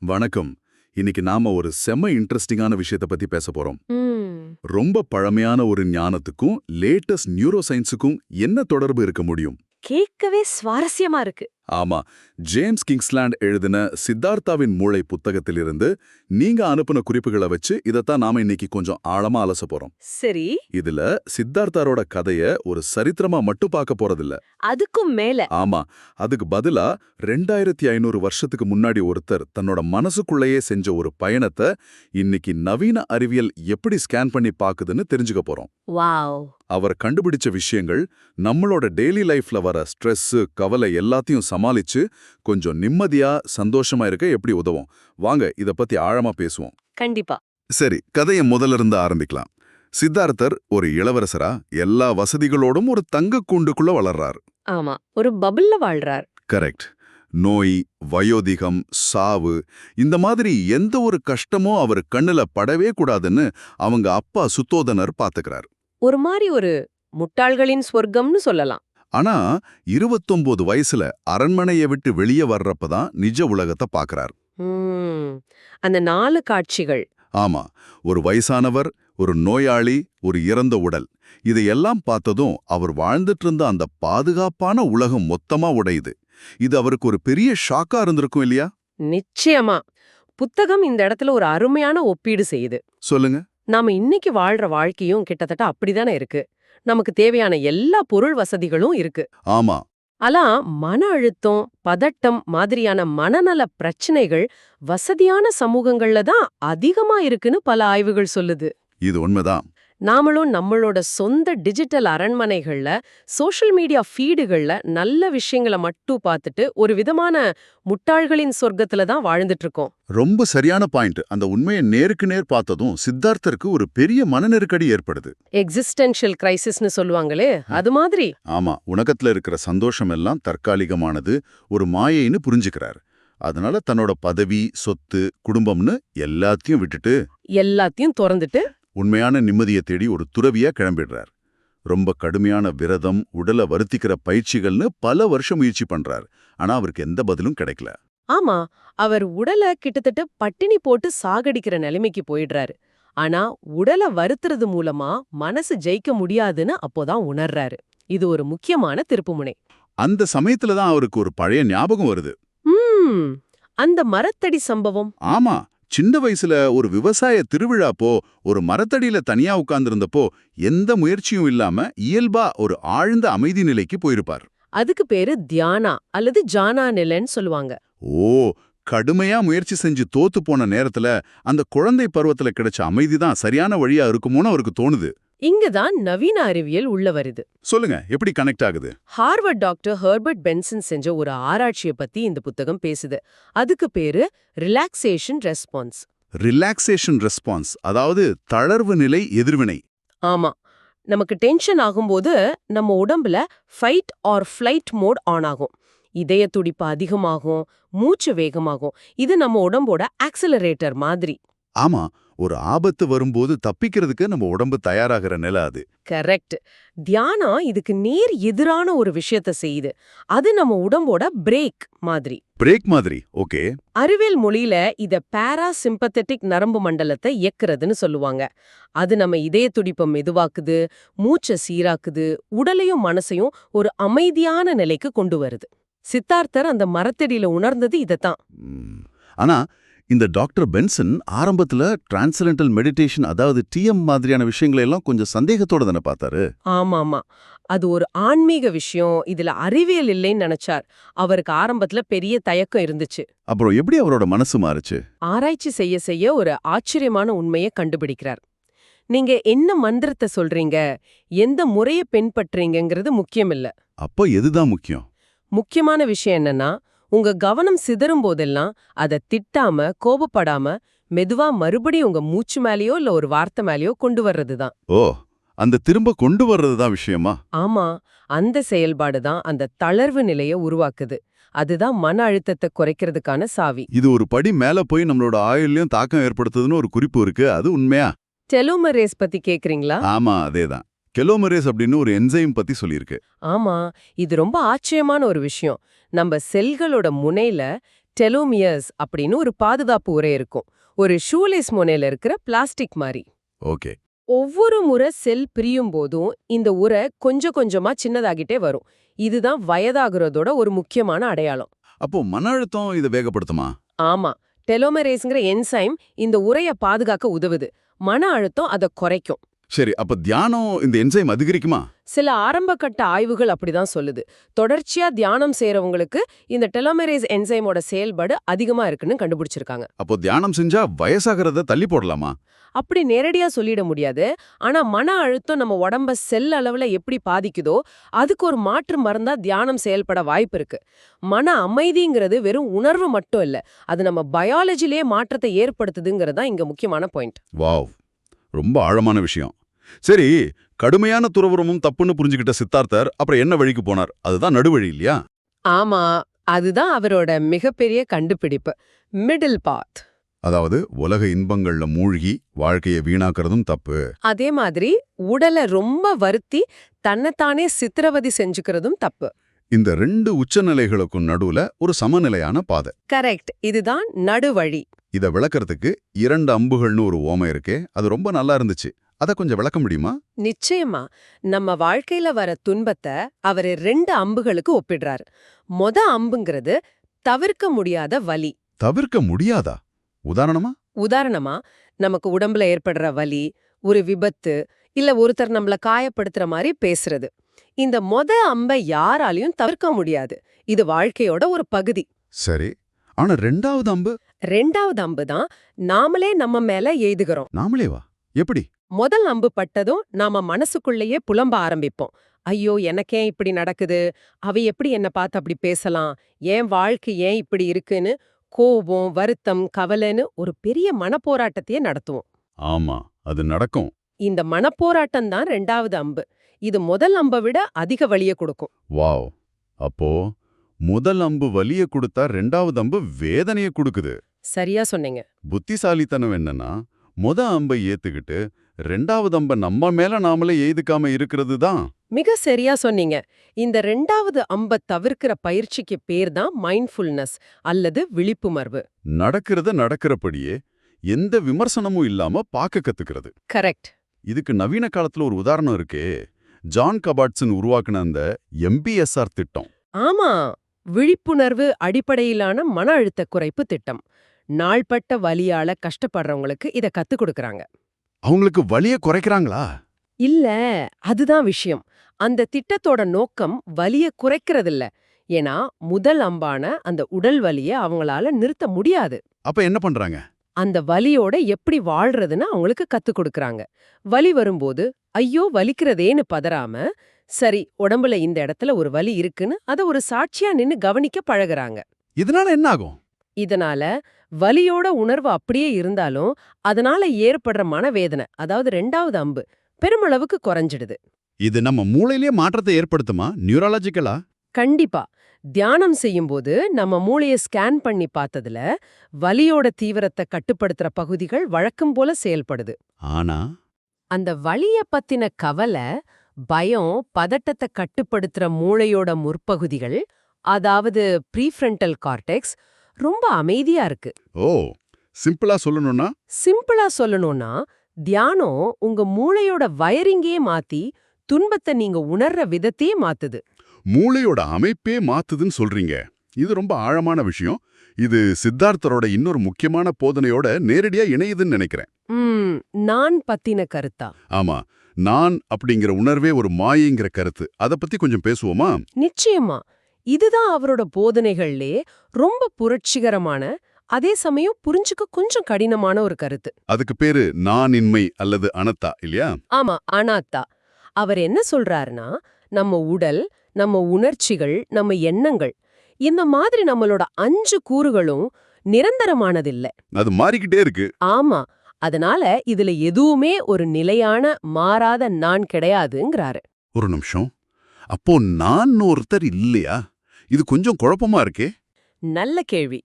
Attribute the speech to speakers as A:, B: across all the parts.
A: வணக்கம். இன்னைக்கு நாம ஒரு செம்ம இன்ட்ரெஸ்டிங்கான விஷயத்த பத்தி பேச போறோம். ரொம்ப பழமையான ஒரு ஞானத்துக்கும் லேட்டஸ்ட் நியூரோ சயின்ஸுக்கும் என்ன தொடர்பு இருக்க முடியும்?
B: கேட்கவே சுவாரஸ்யமா இருக்கு.
A: ஆமா ஜேம்ஸ் கிங்ஸ்லாண்ட் எழுதின சித்தார்த்தாவின் மூளை புத்தகத்திலிருந்து நீங்க அனுப்புன குறிப்புகளை வச்சு இதைத்தான் நாம இன்னைக்கு கொஞ்சம் ஆழமா அலச போறோம்.
B: சரி.
A: இதுல சித்தார்த்தாரோட கதைய ஒரு சரித்திரமா மட்டும் பார்க்க போறதில்ல.
B: அதுக்கும் மேல.
A: ஆமா அதுக்கு பதிலா ரெண்டாயிரத்தி ஐநூறு வருஷத்துக்கு முன்னாடி ஒருத்தர் தன்னோட மனசுக்குள்ளேயே செஞ்ச ஒரு பயணத்தை இன்னைக்கு நவீன அறிவியல் எப்படி ஸ்கேன் பண்ணி பாக்குதுன்னு தெரிஞ்சுக்க போறோம்.
B: வாவ்.
A: அவர் கண்டுபிடிச்ச விஷயங்கள் நம்மளோட டெய்லி லைஃப்ல வர ஸ்ட்ரெஸ் கவலை எல்லாத்தையும் சமாளிச்சு கொஞ்சம் நிம்மதியா சந்தோஷமா இருக்க எப்படி உதவும்? வாங்க இத பத்தி ஆழமா பேசுவோம்.
B: கண்டிப்பா.
A: சரி கதையை முதல்ல இருந்து ஆரம்பிக்கலாம். சித்தார்த்தர் ஒரு இளவரசரா எல்லா வசதிகளோடும் ஒரு தங்க கூண்டுக்குள்ள வளர்றார்.
B: ஆமா ஒரு பபிள்ல வாழ்றார்.
A: கரெக்ட். நோய் வயோதிகம் சாவு இந்த மாதிரி எந்த ஒரு கஷ்டமோ அவர் கண்ணுல படவே கூடாதுன்னு அவங்க அப்பா சுத்தோதனர் பாத்துக்கிறார்.
B: ஒரு மாதிரி ஒரு முட்டாள்களின் சொர்க்கம்னு சொல்லலாம்.
A: ஆனா இருபத்தொன்பது வயசுல அரண்மனையை விட்டு வெளியே வர்றப்பதான் நிஜ உலகத்தை பாக்குறார்
B: ம். அந்த நாலு காட்சிகள்.
A: ஆமா ஒரு வயசானவர் ஒரு நோயாளி ஒரு இறந்த உடல். இதையெல்லாம் பார்த்ததும் அவர் வாழ்ந்துட்டு இருந்த அந்த பாதுகாப்பான உலகம் மொத்தமா உடையுது. இது அவருக்கு ஒரு பெரிய ஷாக்கா இருந்திருக்கும் இல்லையா?
B: நிச்சயமா. புத்தகம் இந்த இடத்துல ஒரு அருமையான ஒப்பீடு செய்யுது.
A: சொல்லுங்க.
B: நாம இன்னைக்கு வாழ்ற வாழ்க்கையும் கிட்டத்தட்ட அப்படிதானே இருக்கு. நமக்கு தேவையான எல்லா பொருள் வசதிகளும் இருக்கு.
A: ஆமா.
B: ஆனா மன அழுத்தம் பதட்டம் மாதிரியான மனநல பிரச்சனைகள் வசதியான சமூகங்கள்ல தான் அதிகமா இருக்குன்னு பல ஆய்வுகள் சொல்லுது.
A: இது உண்மைதான்.
B: நாமளும் நம்மளோட சொந்த டிஜிட்டல் அரண்மனைகள்ல சோஷியல் மீடியா ஃபீடுகள்ல நல்ல விஷயங்களை மட்டும் பார்த்துட்டு ஒரு விதமான முட்டாள்களின் சொர்க்கத்துல தான் வாழ்ந்துட்டு இருக்கோம்
A: ரொம்ப சரியான பாயிண்ட். அந்த உண்மையை நேருக்கு நேர் பார்த்ததும் சித்தார்த்தருக்கு ஒரு பெரிய மன நெருக்கடி ஏற்படுது.
B: எக்ஸிஸ்டென்ஷியல் கிரைசிஸ்னு சொல்லுவாங்களே அது மாதிரி.
A: ஆமா உலகத்துல இருக்கிற சந்தோஷம் எல்லாம் தற்காலிகமானது ஒரு மாயைன்னு புரிஞ்சுக்கிறார். அதனால தன்னோட பதவி சொத்து குடும்பம்னு எல்லாத்தையும் விட்டுட்டு
B: எல்லாத்தையும் திறந்துட்டு
A: உண்மையான நிம்மதியை தேடி ஒரு துறவியா கிளம்பிடுறார். ரொம்ப கடுமையான விரதம் உடலை வருத்திக்கிற பயிற்சிகள்னு பல வருஷம் முயற்சி பண்றார். ஆனா அவருக்கு எந்த பதிலும் கிடைக்கல.
B: ஆமா அவர் உடலை கிட்டத்தட்ட பட்டினி போட்டு சாகடிக்கிற நிலைமைக்கு போயிடுறாரு. ஆனா உடலை வருத்துறது மூலமா மனசு ஜெயிக்க முடியாதுன்னு அப்போதான் உணர்றாரு. இது ஒரு முக்கியமான திருப்புமுனை
A: அந்த சமயத்துல தான் அவருக்கு ஒரு பழைய ஞாபகம் வருது.
B: அந்த மரத்தடி சம்பவம்.
A: ஆமா சின்ன வயசுல ஒரு விவசாய திருவிழாப்போ ஒரு மரத்தடியில தனியா உட்கார்ந்திருந்தப்போ எந்த முயற்சியும் இல்லாம இயல்பா ஒரு ஆழ்ந்த அமைதி நிலைக்கு போயிருப்பார்.
B: அதுக்கு பேரு தியானா அல்லது ஜானா நிலைன்னு சொல்லுவாங்க.
A: ஓ கடுமையா முயற்சி செஞ்சு தோத்து போன நேரத்துல அந்த குழந்தை பருவத்துல கிடைச்ச அமைதிதான் சரியான வழியா இருக்குமோன்னு அவருக்கு தோணுது.
B: இங்கதான் நவீன அறிவியல் உள்ள வருது.
A: சொல்லுங்க எப்படி கனெக்ட் ஆகுது?
B: ஹார்வர்ட் டாக்டர் ஹெர்பர்ட் பென்சன் செஞ்ச ஒரு ஆராய்ச்சிய பத்தி இந்த புத்தகம் பேசுது. அதுக்கு பேரு ரிலாக்ஸேஷன் ரெஸ்பான்ஸ்.
A: ரிலாக்ஸேஷன் ரெஸ்பான்ஸ் அதாவது தளர்வு நிலை எதிர்வினை.
B: ஆமா. நமக்கு டென்ஷன் ஆகும்போது நம்ம உடம்புல fight or flight mode on ஆகும். இதய துடிப்பு அதிகமாகும் மூச்சு வேகமாகும். இது நம்ம உடம்போட ஆக்சிலரேட்டர் மாதிரி.
A: ஆமா. ஒரு ஆபத்து வரும்போது தப்பிக்கிறதுக்கு நம்ம உடம்பு தயாராகிற நிலை அது.
B: கரெக்ட். தியானம் இதுக்கு நேர் எதிரான ஒரு விஷயத்த செய்யுது. அது நம்ம உடம்போட பிரேக் மாதிரி.
A: பிரேக் மாதிரி ஓகே.
B: அறிவியல் மொழியில இத பாராசிம்பத்தட்டிக் நரம்பு மண்டலத்தை இயக்குறதுன்னு சொல்லுவாங்க. அது நம்ம இதய துடிப்பை மெதுவாக்குது மூச்சை சீராக்குது உடலையும் மனசையும் ஒரு அமைதியான நிலைக்கு கொண்டு வருது. சித்தார்த்தர் அந்த மரத்தடியில உணர்ந்தது இதத்தான்.
A: ஆனா இந்த டாக்டர் பென்சன் ஆரம்பத்துல டிரான்சலண்டல் மெடிடேஷன் அதாவது டிஎம் மாதிரியான விஷயங்களை எல்லாம் கொஞ்சம் சந்தேகத்தோட தானே பார்த்தாரு?
B: ஆமாமா. அது ஒரு ஆன்மீக விஷயம். இதுல அறிவியல் இல்லைன்னு நினைச்சார். அவருக்கு ஆரம்பத்துல பெரிய தயக்கம் இருந்துச்சு.
A: அப்புறம் எப்படி அவரோட மனசு மாறுச்சு?
B: ஆராய்ச்சி செய்ய செய்ய ஒரு ஆச்சரியமான உண்மையை கண்டுபிடிக்கிறார். நீங்க என்ன மந்திரத்தை சொல்றீங்க? எந்த முறைய பின்பற்றீங்கங்கிறது முக்கியம் இல்ல
A: அப்போ எதுதான் முக்கியம்?
B: முக்கியமான விஷயம் என்னன்னா உங்க கவனம் சிதறும் போதெல்லாம் அத திட்டாம கோபப்படாம மெதுவா மறுபடியும் உங்க மூச்சு மேலயோ இல்ல ஒரு வார்த்தை மேலயோ கொண்டு வர்றதுதான்.
A: ஓ அந்த திரும்ப கொண்டு வர்றதுதான் விஷயமா?
B: ஆமா அந்த செயல்பாடு தான் அந்த தளர்வு நிலைய உருவாக்குது. அதுதான் மன அழுத்தத்தை குறைக்கிறதுக்கான சாவி.
A: இது ஒரு படி மேல போய் நம்மளோட ஆயுள்லயும் தாக்கம் ஏற்படுத்துதுன்னு ஒரு குறிப்பு இருக்கு. அது உண்மையா?
B: டெலோமரேஸ் பத்தி கேக்குறீங்களா?
A: ஆமா அதேதான். கெலோமரேஸ் அப்படின்னு ஒரு என்சைம் பத்தி சொல்லியிருக்கு.
B: ஆமா இது ரொம்ப ஆச்சரியமான ஒரு விஷயம். நம்ம செல்களோட முனையில டெலோமியர்ஸ் அப்படின்னு ஒரு பாதுகாப்பு உரை இருக்கும். ஒரு ஷூலேஸ் மொனையில இருக்கிற பிளாஸ்டிக் மாதிரி
A: ஓகே.
B: ஒவ்வொரு முறை செல் பிரியும் போதும் இந்த உரை கொஞ்சம் கொஞ்சமா சின்னதாகிட்டே வரும். இதுதான் வயதாகிறதோட ஒரு முக்கியமான அடையாளம்.
A: அப்போ மன அழுத்தம் இதை வேகப்படுத்துமா?
B: ஆமா டெலோமரேஸ்ங்கிற என்சைம் இந்த உரைய பாதுகாக்க உதவுது. மன அழுத்தம் அதை குறைக்கும்.
A: சரி அப்ப தியானம் இந்த என்சைம் அதிகரிக்குமா?
B: சில ஆரம்ப கட்ட ஆய்வுகள் அப்படிதான் சொல்லுது. தொடர்ச்சியா தியானம் செய்றவங்களுக்கு இந்த டெலோமரேஸ் என்சைமோட செயல்பாடு அதிகமா இருக்குன்னு கண்டுபிடிச்சிருக்காங்க.
A: அப்போ தியானம் செஞ்சா வயசாகிறத தள்ளி போடலாமா?
B: அப்படி நேரடியா சொல்லிட முடியாது. ஆனா மன அழுத்தம் நம்ம உடம்ப செல் அளவுல எப்படி பாதிக்குதோ அதுக்கு ஒரு மாற்று மருந்தா தியானம் செயல்பட வாய்ப்பு இருக்கு. மன அமைதிங்கிறது வெறும் உணர்வு மட்டும் இல்ல அது நம்ம பயாலஜிலேயே மாற்றத்தை ஏற்படுத்துதுங்கிறது தான் இங்க முக்கியமான பாயிண்ட்
A: வாவ். ரொம்ப ஆழமான விஷயம். சரி கடுமையான துறவரமும் தப்புன்னு புரிஞ்சுக்கிட்ட சித்தார்த்தர் அப்புறம் என்ன வழிக்கு போனார்? அதுதான் நடுவழி இல்லையா?
B: ஆமா அதுதான் அவரோட மிகப்பெரிய கண்டுபிடிப்பு. மிடில் பாத்
A: அதாவது உலக இன்பங்கள்ல மூழ்கி வாழ்க்கையை வீணாக்குறதும் தப்பு.
B: அதே மாதிரி உடலை ரொம்ப வருத்தி தன்னைத்தானே சித்திரவதை செஞ்சுக்கிறதும் தப்பு.
A: இந்த ரெண்டு உச்சநிலைகளுக்கும் நடுவுல ஒரு சமநிலையான பாதை.
B: கரெக்ட் இதுதான் நடுவழி.
A: இத விளக்கறதுக்கு இரண்டு அம்புகள்னு ஒரு ஓமை இருக்கே அது ரொம்ப நல்லா இருந்துச்சு. அத கொஞ்சம் விளக்க முடியுமா?
B: நிச்சயமா. நம்ம வாழ்க்கையில வர துன்பத்தை அவரு ரெண்டு அம்புகளுக்கு ஒப்பிடுறாரு. மொத அம்புங்கிறது தவிர்க்க முடியாத வலி.
A: தவிர்க்க முடியாதா? உதாரணமா?
B: உதாரணமா நமக்கு உடம்புல ஏற்படுற வலி ஒரு விபத்து இல்ல ஒருத்தர் நம்மள காயப்படுத்துற மாதிரி பேசுறது. இந்த மொத அம்பை யாராலையும் தவிர்க்க முடியாது. இது வாழ்க்கையோட ஒரு பகுதி.
A: சரி. ஆனா ரெண்டாவது அம்பு
B: ரெண்டாவது அம்பு தான் நாமளே நம்ம மேல எய்துகிறோம்
A: நாமளே வா எப்படி?
B: முதல் அம்பு பட்டதும் நாம மனசுக்குள்ளேயே புலம்ப ஆரம்பிப்போம். ஐயோ எனக்கே இப்படி நடக்குது. அவ எப்படி என்ன பார்த்து அப்படி பேசலாம்? ஏன் வாழ்க்கை ஏன் இப்படி இருக்குன்னு கோபம் வருத்தம் கவலைன்னு ஒரு பெரிய மனப்போராட்டத்தையே நடத்துவோம்.
A: ஆமா அது நடக்கும்.
B: இந்த மனப்போராட்டம் தான் ரெண்டாவது அம்பு. இது முதல் அம்பை விட அதிக வலிய கொடுக்கும்.
A: வாவ். அப்போ முதல் அம்பு வலிய கொடுத்தா ரெண்டாவது அம்பு வேதனைய கொடுக்குது.
B: சரியா சொன்னீங்க.
A: புத்திசாலித்தனம் என்னன்னா முத அம்பை ஏத்துக்கிட்டு ரெண்டாவது அம்பை நம்ம மேல நாமளே எய்துக்காம இருக்கிறது தான்.
B: மிக சரியா சொன்னீங்க. இந்த ரெண்டாவது அம்பை தவிர்க்கிற பயிற்சிக்கு பேர் தான் மைண்ட்ஃபுல்னஸ் அல்லது விழிப்புணர்வு.
A: நடக்கிறத நடக்கிறபடியே எந்த விமர்சனமும் இல்லாம பார்க்க கத்துக்கிறது.
B: கரெக்ட்.
A: இதுக்கு நவீன காலத்துல ஒரு உதாரணம் இருக்கே. ஜான் கபாட்சன் உருவாக்குன அந்த எம்பிஎஸ்ஆர் திட்டம்.
B: ஆமா. விழிப்புணர்வு அடிப்படையிலான மன அழுத்த குறைப்பு திட்டம். நாள்பட்ட வலியால கஷ்டப்படுறவங்களுக்கு இத கத்துக் கொடுக்கறாங்க.
A: அவங்களுக்கு வலிய குறைக்கிறாங்களா?
B: இல்ல அதுதான் விஷயம். அந்த திட்டத்தோட நோக்கம் வலிய குறைக்கிறதில்ல. ஏன்னா முதல் அம்பான அந்த உடல் வலிய அவங்களால நிறுத்த முடியாது.
A: அப்ப என்ன பண்றாங்க?
B: அந்த வலியோட எப்படி வாழ்றதுன்னு அவங்களுக்கு கத்துக் கொடுக்கறாங்க. வலி வரும்போது ஐயோ வலிக்கிறதேன்னு பதறாம சரி உடம்புல இந்த இடத்துல ஒரு வலி இருக்குன்னு அத ஒரு சாட்சியா நின்னு கவனிக்க பழகுறாங்க.
A: இதனால என்ன ஆகும்?
B: இதனால வலியோட உணர்வு அப்படியே இருந்தாலும் அதனால ஏற்படுற மனவேதனை அதாவது ரெண்டாவது அம்பு பெருமளவுக்கு குறைஞ்சிடுது.
A: இது நம்ம மூளையிலே மாற்றத்தை ஏற்படுத்துமா? நியூரலாஜிக்கலா?
B: கண்டிப்பா. தியானம் செய்யும்போது நம்ம மூளைய ஸ்கேன் பண்ணி பார்த்ததுல வலியோட தீவிரத்தை கட்டுப்படுத்துற பகுதிகள் வழக்கம் போல செயல்படுது.
A: ஆனா?
B: அந்த வலிய பத்தின கவலை பயம் பதட்டத்தை கட்டுப்படுத்துற மூளையோட முற்பகுதிகள் அதாவது ப்ரீஃப்ரண்டல் கார்டெக்ஸ் ரொம்ப அமைதியா இருக்கு.
A: ஓ சிம்பிளா சொல்லணும்னா?
B: சிம்பிளா சொல்லணும்னா தியானம் உங்க மூளையோட வயரிங்கே மாத்தி துன்பத்தை நீங்க உணர்ற விதத்தையே மாத்துது.
A: மூளையோட அமைப்பே மாத்துதுன்னு சொல்றீங்க. இது ரொம்ப ஆழமான விஷயம். இது சித்தார்த்தரோட இன்னொரு முக்கியமான போதனையோட நேரடியா இணையுதுன்னு நினைக்கிறேன்.
B: நான் பத்தின கருத்தா?
A: ஆமா நான் அப்படிங்கிற உணர்வே ஒரு மாயைங்கிற கருத்து. அத பத்தி கொஞ்சம் பேசுவோமா?
B: நிச்சயமா. இதுதான் அவரோட போதனைகள்லே ரொம்ப புரட்சிகரமான அதே சமயம் புரிஞ்சுக்க கொஞ்சம் கடினமான ஒரு கருத்து.
A: அதுக்கு பேரு நான் இன்மை அல்லது அனத்தா இல்லையா?
B: ஆமா அனாத்தா. அவர் என்ன சொல்றாருன்னா நம்ம உடல் நம்ம உணர்ச்சிகள் நம்ம எண்ணங்கள் இந்த மாதிரி நம்மளோட அஞ்சு கூறுகளும் நிரந்தரமானதில்ல.
A: அது மாறிக்கிட்டே இருக்கு.
B: ஆமா அதனால இதுல எதுவுமே ஒரு நிலையான மாறாத நான் கிடையாதுங்கிறாரு.
A: ஒரு நிமிஷம். அப்போ நான் ஒருத்தர் இல்லையா? இது கொஞ்சம் குழப்பமா இருக்கே?
B: நல்ல கேள்வி.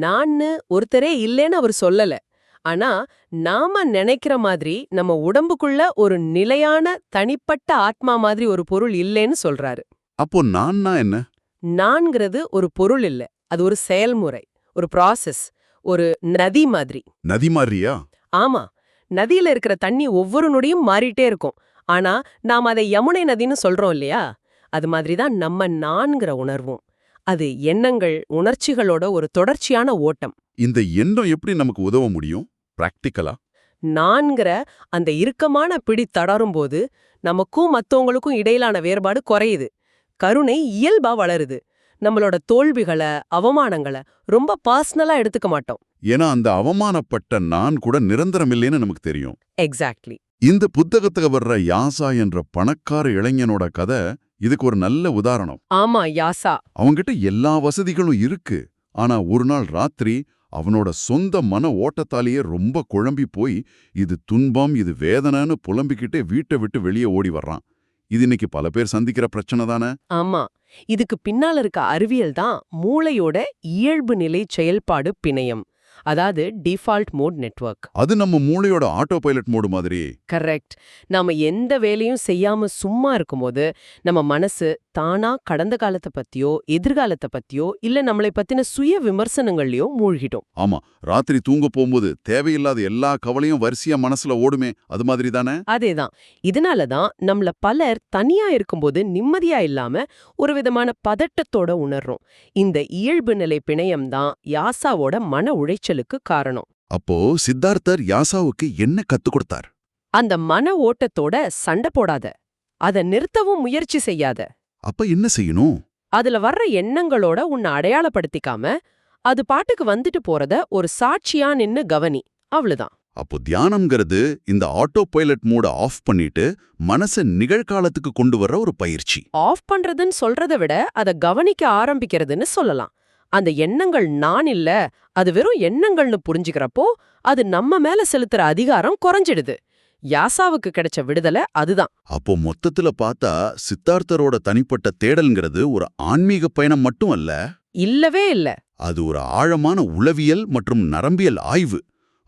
B: நான்னு ஒருத்தரே இல்லைன்னு அவர் சொல்லல. ஆனா நாம நினைக்கிற மாதிரி நம்ம உடம்புக்குள்ள ஒரு நிலையான தனிப்பட்ட ஆத்மா மாதிரி ஒரு பொருள் இல்லைன்னு சொல்றாரு.
A: அப்போ நான்னா என்ன?
B: நான்கிறது ஒரு பொருள் இல்ல. அது ஒரு செயல்முறை ஒரு ப்ராசஸ் ஒரு நதி மாதிரி.
A: நதி மாதிரியா?
B: ஆமா. நதியில இருக்கிற தண்ணி ஒவ்வொரு நொடியும் மாறிட்டே இருக்கும். ஆனா நாம் அதை யமுனை நதின்னு சொல்றோம் இல்லையா? அது மாதிரி தான் நம்ம நான்கிற உணர்வும். அது எண்ணங்கள் உணர்ச்சிகளோட ஒரு தொடர்ச்சியான ஓட்டம்.
A: இந்த எண்ணம் எப்படி நமக்கு உதவ முடியும்? பிராக்டிக்கலா
B: நான்கிற அந்த இறுக்கமான பிடி தளரும் போது நமக்கும் மத்தவங்களுக்கும் இடையிலான வேறுபாடு குறையுது. கருணை இயல்பா வளருது. நம்மளோட தோல்விகளை அவமானங்களை ரொம்ப பர்சனலா எடுத்துக்க மாட்டோம்.
A: ஏன்னா அந்த அவமானப்பட்ட நான் கூட நிரந்தரம் இல்லைன்னு நமக்கு தெரியும்.
B: எக்ஸாக்ட்லி
A: இந்த புத்தகத்துக்கு வர்ற யாசா என்ற பணக்கார இளைஞனோட கதை இதுக்கு ஒரு நல்ல உதாரணம்.
B: ஆமா யாசா.
A: அவன்கிட்ட எல்லா வசதிகளும் இருக்கு. ஆனா ஒரு நாள் ராத்திரி அவனோட சொந்த மன ஓட்டத்தாலேயே ரொம்ப குழம்பி போய் இது துன்பம் இது வேதனைன்னு புலம்பிக்கிட்டே வீட்டை விட்டு வெளியே ஓடி வர்றான். இது இன்னைக்கு பல பேர் சந்திக்கிற பிரச்சனை தானே?
B: ஆமா. இதுக்கு பின்னால இருக்க அறிவியல் தான் மூளையோட இயல்பு நிலை செயல்பாடு பிணையம். அதாவது டிஃபால்ட் மோட் நெட்வொர்க்
A: அது நம்ம மூளையோட ஆட்டோ பைலட் மோடு மாதிரி.
B: கரெக்ட் நாம எந்த வேலையும் செய்யாம சும்மா இருக்கும்போது நம்ம மனசு தானா கடந்த காலத்தை பத்தியோ எதிர்காலத்தை பத்தியோ இல்ல நம்மளை பத்தின சுய விமர்சனங்கள்லயோ மூழ்கிட்டோம்
A: ஆமா ராத்திரி தூங்க போகும்போது தேவையில்லாத எல்லா கவலையும் வரிசையா மனசுல ஓடுமே அது மாதிரி தானே?
B: அதேதான். இதனால தான் நம்மள பலர் தனியா இருக்கும்போது நிம்மதியா இல்லாம ஒரு விதமான பதட்டத்தோட உணர்றோம். இந்த இயல்பு நிலை பிணையம் தான் யாசாவோட மன உளைச்சலுக்கு காரணம்.
A: அப்போ சித்தார்த்தர் யாசாவுக்கு என்ன கத்துக் கொடுத்தார்?
B: அந்த மன ஓட்டத்தோட சண்டை போடாத. அத நிறுத்தவும் முயற்சி செய்யாத.
A: அப்ப என்ன செய்யணும்?
B: அதுல வர்ற எண்ணங்களோட உன்னை அடையாளப்படுத்திக்காம அது பாட்டுக்கு வந்துட்டு போறத ஒரு சாட்சியா நின்னு கவனி. அவ்வளவுதான்
A: அப்போ தியானம்ங்கிறது இந்த ஆட்டோ பைலட் மோட ஆஃப் பண்ணிட்டு மனச நிகழ்காலத்துக்கு கொண்டு வர்ற ஒரு பயிற்சி.
B: ஆஃப் பண்றதுன்னு சொல்றதை விட அத கவனிக்க ஆரம்பிக்கிறதுன்னு சொல்லலாம். அந்த எண்ணங்கள் நான் இல்ல அது வெறும் எண்ணங்கள்னு புரிஞ்சுக்கிறப்போ அது நம்ம மேல செலுத்துற அதிகாரம் குறைஞ்சிடுது. யாசாவுக்கு கிடைச்ச விடுதலை அதுதான்.
A: அப்போ மொத்தத்துல பார்த்தா சித்தார்த்தரோட தனிப்பட்ட தேடல்ங்கிறது ஒரு ஆன்மீக பயணம் மட்டும் அல்ல
B: இல்லவே இல்ல.
A: அது ஒரு ஆழமான உளவியல் மற்றும் நரம்பியல் ஆய்வு.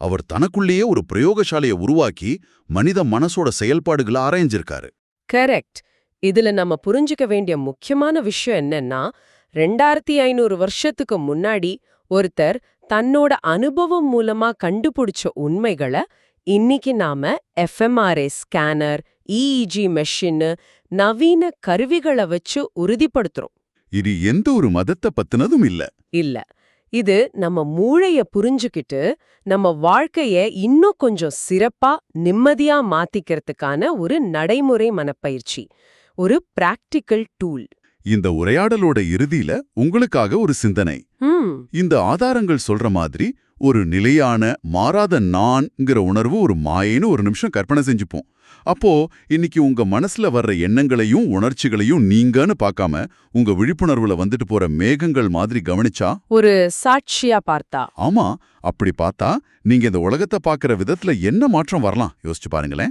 A: அவர் தனக்குள்ளேயே ஒரு பிரயோகசாலையை உருவாக்கி மனித மனசோட செயல்பாடுகளை ஆராய்ஞ்சிருக்காரு.
B: கரெக்ட். இதுல நம்ம புரிஞ்சுக்க வேண்டிய முக்கியமான விஷயம் என்னன்னா ரெண்டாயிரத்தி ஐநூறு வருஷத்துக்கு முன்னாடி ஒருத்தர் தன்னோட அனுபவம் மூலமா கண்டுபிடிச்ச உண்மைகளை இன்னைக்கு நாம எஃப்எம்ஆர்ஐ ஸ்கேனர் இஇஜி மெஷின்னு நவீன கருவிகளை வச்சு உறுதிப்படுத்துறோம்.
A: இது எந்த ஒரு மதத்தை பத்தினதும் இல்ல.
B: இல்ல. இது நம்ம மூளைய புரிஞ்சுக்கிட்டு நம்ம வாழ்க்கைய இன்னும் கொஞ்சம் சிறப்பா நிம்மதியா மாத்திக்கிறதுக்கான ஒரு நடைமுறை மனப்பயிற்சி. ஒரு பிராக்டிக்கல் டூல்
A: இந்த உரையாடலோட இறுதியில உங்களுக்காக ஒரு சிந்தனை. இந்த ஆதாரங்கள் சொல்ற மாதிரி ஒரு நிலையான மாறாத நான்ங்கிற உணர்வு ஒரு மாயைன்னு ஒரு நிமிஷம் கற்பனை செஞ்சுப்போம். அப்போ இன்னைக்கு உங்க மனசுல வர்ற எண்ணங்களையும் உணர்ச்சிகளையும் நீங்கன்னு பார்க்காம உங்க விழிப்புணர்வுல வந்துட்டு போற மேகங்கள் மாதிரி கவனிச்சா?
B: ஒரு சாட்சியா பார்த்தா?
A: ஆமா அப்படி பார்த்தா நீங்க இந்த உலகத்தை பார்க்கற விதத்துல என்ன மாற்றம் வரலாம்? யோசிச்சு பாருங்களேன்.